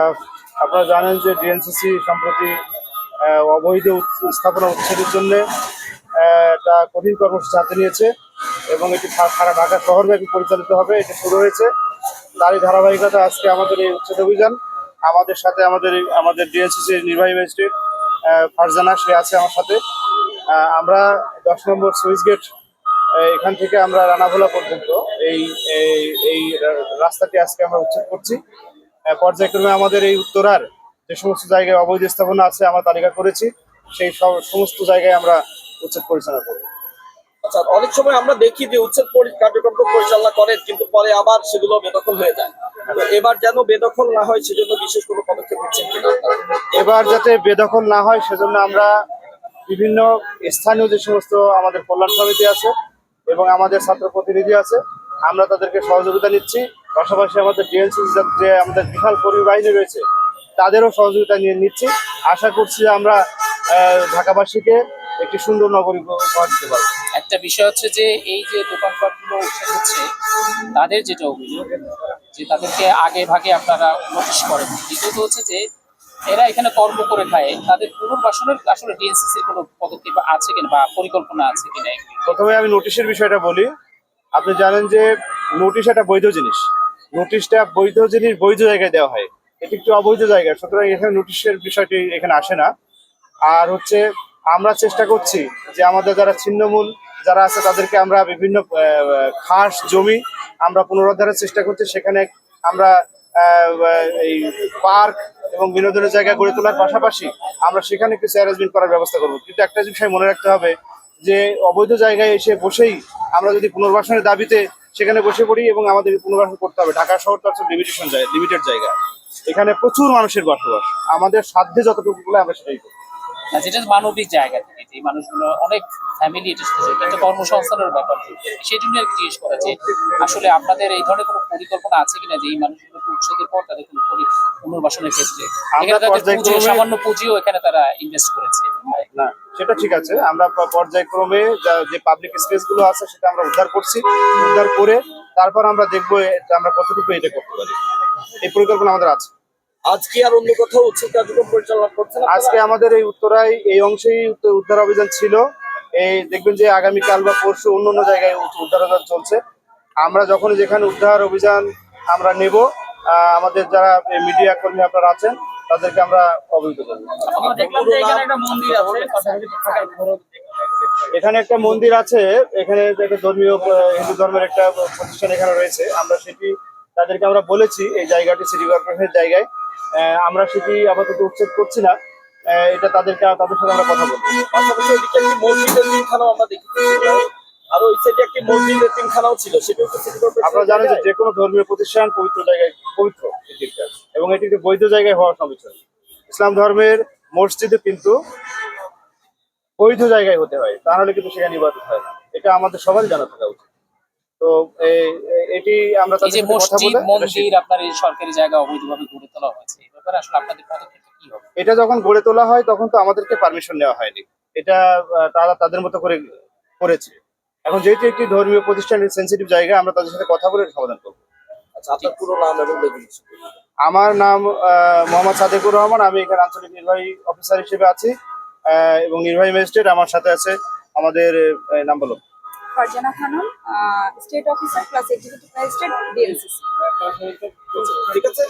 আপনারা জানেন যে ডিএনসিসি সম্প্রতি অবৈধ স্থাপনা উচ্ছেদের জন্য একটা কঠিন কর্মসূচি হাতে নিয়েছে এবং এটি সারা ঢাকা শহরব্যাপী পরিচালিত হবে, এটি শুরু হয়েছে। তারই ধারাবাহিকতা আজকে আমাদের এই উচ্ছেদ অভিযান। আমাদের সাথে আমাদের আমাদের ডিএনসিসি নির্বাহী ম্যাজিস্ট্রেট ফারজানা, সে আছে আমার সাথে। আমরা দশ নম্বর সুইচ গেট এখান থেকে আমরা রানাভোলা পর্যন্ত এই, এই- রাস্তাটি আজকে আমরা উচ্ছেদ করছি। পর্যায়ক্রমে আমাদের এই উত্তরার যে সমস্ত জায়গায় অবৈধ স্থাপনা আছে আমরা তালিকা করেছি সেই সব সমস্ত জায়গায় আমরা উচ্ছেদ পরিচালনা করব। আচ্ছা অনেক সময় আমরা দেখি যে উচ্ছেদ কার্যক্রম পরিচালনা করেন কিন্তু পরে আবার সেগুলো বেদখল হয়ে যায়। এবার যেন বেদখল না হয় সেজন্য বিশেষ কোনো পদক্ষেপ নিচ্ছেন এবার যাতে বেদখল না হয় সেজন্য আমরা বিভিন্ন স্থানীয় যে সমস্ত আমাদের কল্যাণ সমিতি আছে এবং আমাদের ছাত্র প্রতিনিধি আছে আমরা তাদেরকে সহযোগিতা নিচ্ছি। পাশাপাশি আমাদের ডিএলসি যে আমাদের বিশাল কর্মী বাহিনী রয়েছে তাদেরও সহযোগিতা নিয়ে নিচ্ছি। আশা করছি যে আমরা ঢাকাবাসীকে একটি সুন্দর নগরী উপহার দিতে পারব। একটা বিষয় হচ্ছে যে এই যে দোকানপাটগুলো হচ্ছে তাদের যেটা অভিযোগ যে তাদেরকে আগে ভাগে আপনারা নোটিশ করেন। দ্বিতীয়ত হচ্ছে যে এরা এখানে কর্ম করে খায় তাদের পুনর্বাসনের আসলে ডিএনসিসির কোনো পদক্ষেপ আছে কিনা বা পরিকল্পনা আছে কিনা? প্রথমে আমি নোটিশের বিষয়টা বলি। আপনি জানেন যে নোটিশ একটা বৈধ জিনিস। নোটিশটা বৈধ জিনিস বৈধ জায়গায় দেওয়া হয়। এটি একটি অবৈধ জায়গা, সুতরাং এখানে নোটিশের বিষয়টি এখানে আসে না। আর হচ্ছে, আমরা চেষ্টা করছি যে আমাদের যারা ছিন্নমূল যারা আছে, তাদেরকে আমরা বিভিন্ন খাস জমি আমরা পুনরুদ্ধারের চেষ্টা করছি। সেখানে আমরা এই পার্ক এবং বিনোদনের জায়গা গড়ে তোলার পাশাপাশি আমরা সেখানে কিছু অ্যারেঞ্জমেন্ট করার ব্যবস্থা করব। কিন্তু একটা বিষয় মনে রাখতে হবে যে, অবৈধ জায়গায় এসে বসেই আমরা যদি পুনর্বাসনের দাবিতে সেখানে বসে পড়ি এবং আমাদের পুনর্বাসন করতে হবে। ঢাকা শহর তো হচ্ছে লিমিটেশন জায়গা লিমিটেড জায়গা। এখানে প্রচুর মানুষের বসবাস। আমাদের সাধ্যে যতটুকু গুলো আমরা সেটাই করি। যেটা মানবিক জায়গা থেকে যে মানুষগুলো অনেক ফ্যামিলি এটা একটা কর্মসংস্থানের ব্যাপার। সেই জন্য আর কি জিজ্ঞেস করা যে আসলে আপনাদের এই ধরনের কোনো পরিকল্পনা আছে কিনা যে এই মানুষগুলোকে উচ্ছেদের পর তাদের কোনো পুনর্বাসনের ক্ষেত্রে? এখানে তাদের সামান্য পুঁজিও এখানে তারা ইনভেস্ট করেছে। না সেটা ঠিক আছে। আমরা পর্যায়ক্রমে যা- যে পাবলিক স্পেসগুলো আছে সেটা আমরা উদ্ধার করছি উদ্ধার করে তারপর আমরা দেখব আমরা কতটুকু এটা করতে পারি। এই পরিকল্পনা আমাদের আছে। আজকে আর অন্য কোথাও কার্যক্রম পরিচালনা করছেন আজকে আমাদের এই উত্তরায় এই অংশেই উদ্ধার অভিযান ছিল। এই দেখবেন যে আগামীকাল বা পরশু অন্য অন্য জায়গায় উদ্ধার অভিযান চলছে। আমরা যখন যেখানে উদ্ধার অভিযান আমরা নেব আহ, আমাদের যারা মিডিয়া কর্মী আপনারা আছেন তাদেরকে আমরা অবহিত করব। আমরা দেখলাম যে এখানে একটা মন্দির আছে। এখানে একটা মন্দির আছে এখানে যে একটা ধর্মীয় হিন্দু ধর্মের একটা প্রতিষ্ঠান এখানে রয়েছে। আমরা সেটি তাদেরকে আমরা বলেছি এই জায়গাটি সিটি কর্পোরেশনের জায়গায়। আহ, আমরা সেটি আপাতত উচ্ছেদ করছি না। আহ, এটা তাদেরকে তাদের সাথে আমরা কথা বলব। পাশাপাশি আমরা দেখেছি। আর ওই সাইডে একটি মসজিদের তিনখানাও ছিল সেটাও তো সিটি আপনারা জানেন যে? যে কোনো ধর্মীয় প্রতিষ্ঠান পবিত্র জায়গায় পবিত্র এবং এটি একটি বৈধ জায়গায় হওয়া সমস্যা ইসলাম ধর্মের মসজিদে কিন্তু বৈধ জায়গায় হতে হয় তা নাহলে কিন্তু সেখানে ইবাদত হয় না। এটা আমাদের সবারই জানা থাকা উচিত। তো এটি আমরা এই যে তাদের সাথে মসজিদ এটা মন্দির আপনার এই সরকারি জায়গা অবৈধভাবে গড়ে তোলা হয়েছে এই ব্যাপারে আসলে আপনাদের পদক্ষেপ কি হবে? এটা যখন গড়ে তোলা হয় তখন তো আমাদেরকে পারমিশন নেওয়া হয়নি। এটা তারা তাদের মতো করে করেছে। এখন যেহেতু একটি ধর্মীয় প্রতিষ্ঠানের সেন্সিটিভ জায়গা আমরা তাদের সাথে কথা বলে সমাধান করব। আচ্ছা আপনার পুরো নাম এবং আমার নাম আহ, মোহাম্মদ সাদেকুর রহমান। আমি এখানে আঞ্চলিক নির্বাহী অফিসার হিসেবে আছি আহ, এবং নির্বাহী ম্যাজিস্ট্রেট আমার সাথে আছে আমাদের নাম বলো। Farzana Khanam state officer plus executive magistrate DNCC ঠিক আছে?